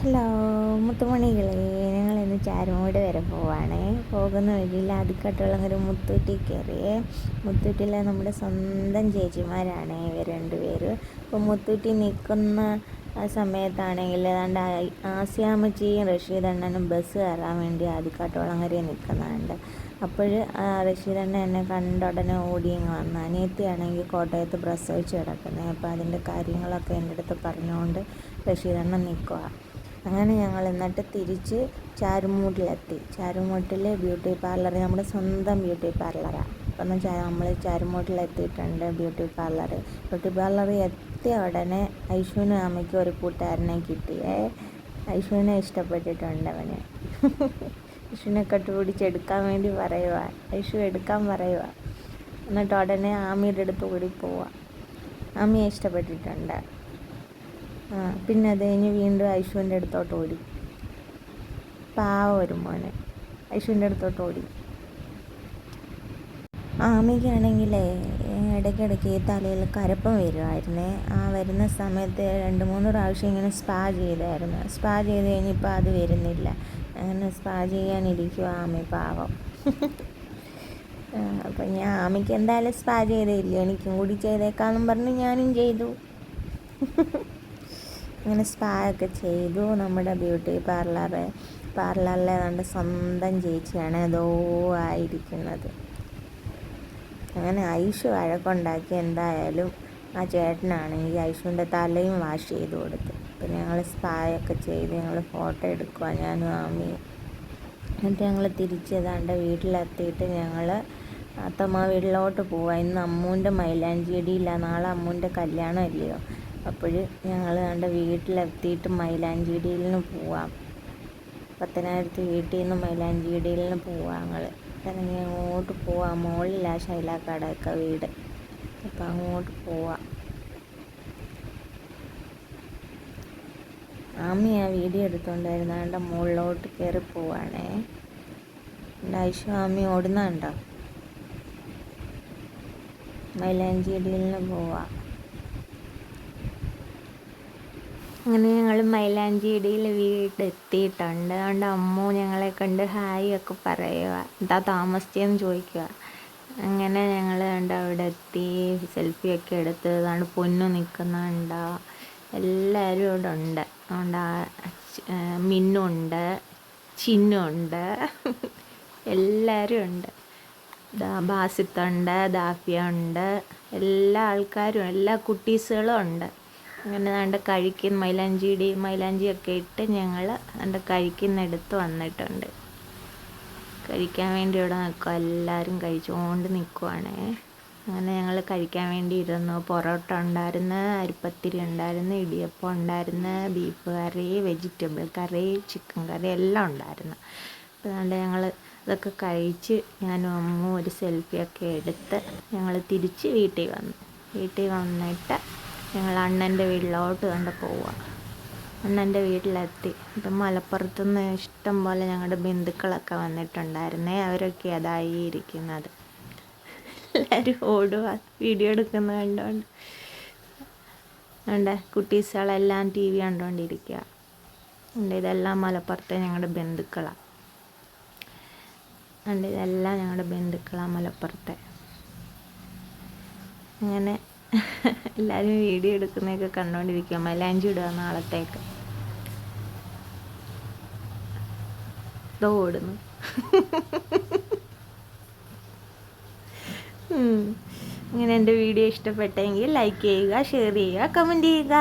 Hello മുത്തുമണികളെ ഞങ്ങൾ ഇന്ന് ചാരുമൂട് വരെ പോവാണ്. പോകുന്ന വഴിയിൽ ആദ്യക്കാട്ടുള്ളൊരു മുത്തൂറ്റി കയറിയേ മുത്തൂറ്റിയിലെ നമ്മുടെ സ്വന്തം ചേച്ചിമാരാണ് ഇവർ രണ്ടുപേരും. അപ്പോൾ മുത്തൂറ്റി നിൽക്കുന്ന സമയത്താണെങ്കിൽ ഏതാണ്ട് ആസിയാമ്മച്ചിയും റഷീദണ്ണനും ബസ് കയറാൻ വേണ്ടി ആദ്യക്കാട്ടുളങ്ങരയിൽ നിൽക്കുന്നുണ്ട്. അപ്പോൾ റഷീദണ്ണ എന്നെ കണ്ട ഉടനെ ഓടിയങ്ങ് വന്നു. അനിയത്തിയാണെങ്കിൽ കോട്ടയത്ത് പ്രസവിച്ച് കിടക്കുന്നത് അപ്പോൾ അതിന്റെ കാര്യങ്ങളൊക്കെ എന്റെ അടുത്ത് പറഞ്ഞുകൊണ്ട് റഷീദണ്ണ നിൽക്കുക അങ്ങനെ ഞങ്ങൾ എന്നിട്ട് തിരിച്ച് ചാരുമൂട്ടിലെത്തി. ചാരുമൂട്ടിൽ ബ്യൂട്ടി പാർലർ നമ്മുടെ സ്വന്തം ബ്യൂട്ടി പാർലറാണ് അപ്പം വെച്ചാൽ നമ്മൾ ചാരുമൂട്ടിലെത്തിയിട്ടുണ്ട് ബ്യൂട്ടി പാർലർ. ബ്യൂട്ടി പാർലർ എത്തിയ ഉടനെ ഐശുവിന് അമ്മയ്ക്ക് ഒരു കൂട്ടുകാരനെ കിട്ടിയേ ഐശുവിനെ ഇഷ്ടപ്പെട്ടിട്ടുണ്ട് അവന്. ഐശുവിനെ കട്ടുപിടിച്ചെടുക്കാൻ വേണ്ടി പറയുക ഐശു എടുക്കാൻ പറയുക എന്നിട്ട് ഉടനെ ആമിയുടെ അടുത്ത് കൂടി പോവുക ആമിയെ ഇഷ്ടപ്പെട്ടിട്ടുണ്ട്. പിന്നെ അത് കഴിഞ്ഞ് വീണ്ടും ഐശുവിന്റെ അടുത്തോട്ട് ഓടി. പാവ ഒരു മോനെ. ഐശുവിന്റെ അടുത്തോട്ട് ഓടി. ആമയ്ക്കാണെങ്കിലേ ഇടയ്ക്കിടയ്ക്ക് തലയിൽ കരപ്പം വരുമായിരുന്നേ ആ വരുന്ന സമയത്ത് രണ്ട് മൂന്ന് പ്രാവശ്യം ഇങ്ങനെ സ്പാ ചെയ്തായിരുന്നു. സ്പാ ചെയ്ത് കഴിഞ്ഞിപ്പോൾ അത് വരുന്നില്ല. അങ്ങനെ സ്പാ ചെയ്യാനിരിക്കും ആമ പാവം. അപ്പം ഞാൻ ആമയ്ക്ക് എന്തായാലും സ്പാ ചെയ്തേ ഇല്ല എനിക്കും കൂടി ചെയ്തേക്കാന്നും പറഞ്ഞ് ഞാനും ചെയ്തു. അങ്ങനെ സ്പാ ഒക്കെ ചെയ്തു നമ്മുടെ ബ്യൂട്ടി പാർലർ പാർലറിലെ നമ്മുടെ സ്വന്തം ചേച്ചിയാണ് അതോ ആയിരിക്കുന്നത്. അങ്ങനെ ഐഷു വഴക്കുണ്ടാക്കി എന്തായാലും ആ ചേട്ടനാണെങ്കിൽ ഐഷുവിന്റെ തലയും വാഷ് ചെയ്ത് കൊടുത്തു. പിന്നെ ഞങ്ങൾ സ്പായൊക്കെ ചെയ്ത് ഞങ്ങൾ ഫോട്ടോ എടുക്കുക ഞാനും ആമിയും. എന്നിട്ട് ഞങ്ങൾ തിരിച്ചതാണ്ട് വീട്ടിലെത്തിയിട്ട് ഞങ്ങൾ അത്തമ്മ വീട്ടിലോട്ട് പോവാം. ഇന്ന് അമ്മൂന്റെ മൈലാഞ്ചിയടിയില്ല നാളെ അമ്മൂന്റെ കല്യാണം അല്ലയോ അപ്പോൾ ഞങ്ങൾ ഞങ്ങളുടെ വീട്ടിലെത്തിയിട്ട് മൈലാഞ്ചിടിയിലിന് പോവാം. പത്തനായിരത്തി വീട്ടിൽ നിന്ന് മൈലാഞ്ചിടിയിലിന് പോവാം ഞങ്ങൾ ഇറങ്ങി അങ്ങോട്ട് പോവാം? മുകളിലാ ശൈലാക്കാടൊക്കെ വീട്. അപ്പം അങ്ങോട്ട് പോവാം. ആമി ആ വീഡിയോ എടുത്തുകൊണ്ടായിരുന്നു അതിന്റെ മുകളിലോട്ട് കയറി പോവാണേ. എന്റെ ഐശു ആമി ഓടുന്നുണ്ടോ മൈലാഞ്ചിടിയിലിന് പോവാം. അങ്ങനെ ഞങ്ങൾ മൈലാഞ്ചി മൈലാഞ്ചിടിയിൽ വീടെത്തിയിട്ടുണ്ട്. അതുകൊണ്ട് അമ്മു ഞങ്ങളെ കണ്ട് ഹായ് ഒക്കെ പറയുക എന്താ താമസിച്ചതെന്ന് ചോദിക്കുക അങ്ങനെ ഞങ്ങൾ കണ്ട് അവിടെ എത്തി സെൽഫിയൊക്കെ എടുത്ത് അതാണ് പൊന്നു നിൽക്കുന്നുണ്ടോ എല്ലാവരും ഇവിടെ ഉണ്ട്. അതുകൊണ്ട് ആ മിന്നുണ്ട് ചിന്നുണ്ട് എല്ലാവരും ഉണ്ട് ബാസിത്തുണ്ട് ദാഫിയ ഉണ്ട്. എല്ലാ ആൾക്കാരും എല്ലാ കുട്ടീസുകളും ഉണ്ട്. അങ്ങനെ നല്ല കഴിക്കുന്ന മൈലാഞ്ചിയുടെ മൈലാഞ്ചിയൊക്കെ ഇട്ട് ഞങ്ങൾ നല്ല കഴിക്കുന്നിടത്ത് വന്നിട്ടുണ്ട്. കഴിക്കാൻ വേണ്ടി ഇവിടെ നിൽക്കുക. എല്ലാവരും കഴിച്ചുകൊണ്ട് നിൽക്കുവാണ്. അങ്ങനെ ഞങ്ങൾ കഴിക്കാൻ വേണ്ടി ഇരുന്നു. പൊറോട്ട ഉണ്ടായിരുന്നു അരിപ്പത്തിരി ഉണ്ടായിരുന്നു ഇടിയപ്പം ഉണ്ടായിരുന്നു beef curry vegetable curry chicken curry എല്ലാം ഉണ്ടായിരുന്നു. അപ്പോൾ അതുകൊണ്ട് ഞങ്ങൾ ഇതൊക്കെ കഴിച്ച് ഞാനും അമ്മ ഒരു സെൽഫിയൊക്കെ എടുത്ത് ഞങ്ങൾ തിരിച്ച് വീട്ടിൽ വന്നു. വീട്ടിൽ വന്നിട്ട് ഞങ്ങൾ അണ്ണന്റെ വീട്ടിലോട്ട് കണ്ട് പോവുക അണ്ണന്റെ വീട്ടിലെത്തി. ഇപ്പം മലപ്പുറത്തുനിന്ന് ഇഷ്ടം പോലെ ഞങ്ങളുടെ ബന്ധുക്കളൊക്കെ വന്നിട്ടുണ്ടായിരുന്നേ. അവരൊക്കെ അതായി ഇരിക്കുന്നത്. എല്ലാവരും ഓടുക വീഡിയോ എടുക്കുന്ന കണ്ടുകൊണ്ട് ഉണ്ട് കുട്ടീസുകളെല്ലാം ടി വി കണ്ടുകൊണ്ടിരിക്കുക ഉണ്ട് ഇതെല്ലാം മലപ്പുറത്തെ ഞങ്ങളുടെ ബന്ധുക്കളാണ് ഉണ്ട് ഇതെല്ലാം ഞങ്ങളുടെ ബന്ധുക്കളാണ് മലപ്പുറത്തെ. അങ്ങനെ എല്ലാവരും വീഡിയോ എടുക്കുന്നതൊക്കെ കണ്ടുകൊണ്ടിരിക്കുക മൈലാഞ്ചി ഇടുക നാളത്തേക്ക്. ഓടുന്നു. അങ്ങനെ എന്റെ വീഡിയോ ഇഷ്ടപ്പെട്ടെങ്കിൽ ലൈക്ക് ചെയ്യുക ഷെയർ ചെയ്യുക കമന്റ് ചെയ്യുക.